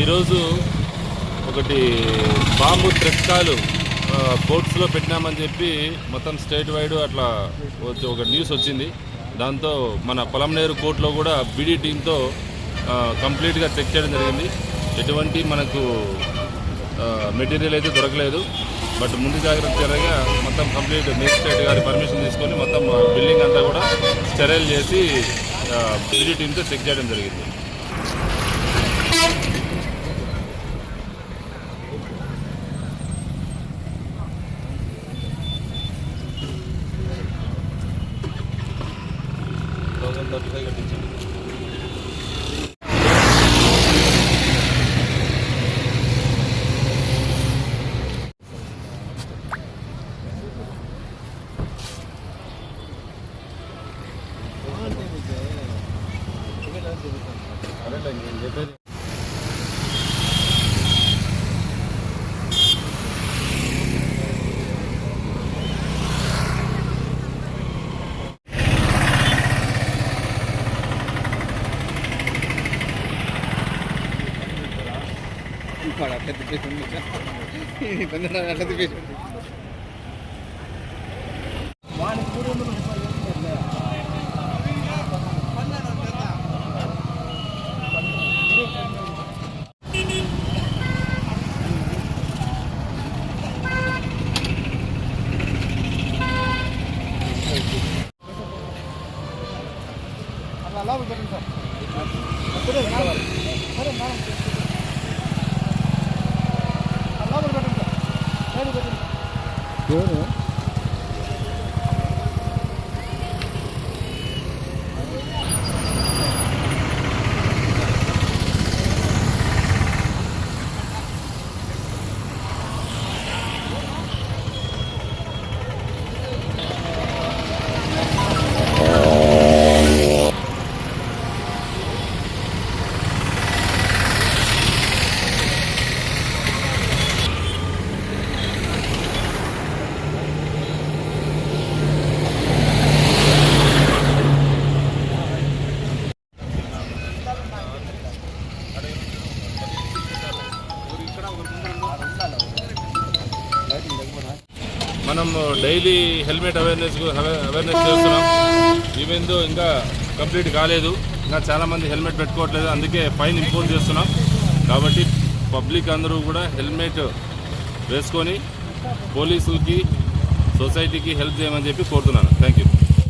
ఈరోజు ఒకటి బాంబు త్రెట్కాలు బోట్స్లో పెట్టినామని చెప్పి మొత్తం స్టేట్ వైడ్ అట్లా వచ్చి ఒక న్యూస్ వచ్చింది. దాంతో మన పొలంనేరు కోర్టులో కూడా బీడీ టీంతో కంప్లీట్గా చెక్ చేయడం జరిగింది. ఎటువంటి మనకు మెటీరియల్ అయితే దొరకలేదు. బట్ ముందు జాగ్రత్త చర్యగా మొత్తం కంప్లీట్ మేజిస్ట్రేట్ గారి పర్మిషన్ తీసుకొని మొత్తం బిల్డింగ్ అంతా కూడా స్టెరైల్ చేసి బీడీ టీంతో చెక్ చేయడం జరిగింది. థౌసండ్ థర్టీ ఫైవ్ కట్టించండి. నేను చెప్పేది అలా వదిలింది సార్. అప్పుడే సరే మేడం. అలా పెట్టండి సార్. లేదు పెట్టండి మనం డైలీ హెల్మెట్ అవేర్నెస్ అవేర్నెస్ చేస్తున్నాం. ఈవెన్ ఇంకా కంప్లీట్ కాలేదు ఇంకా చాలామంది హెల్మెట్ పెట్టుకోవట్లేదు అందుకే ఫైన్ ఇంపోజ్ చేస్తున్నాం. కాబట్టి పబ్లిక్ అందరూ కూడా హెల్మెట్ వేసుకొని పోలీసులకి సొసైటీకి హెల్ప్ చేయమని చెప్పి కోరుతున్నాను. Thank you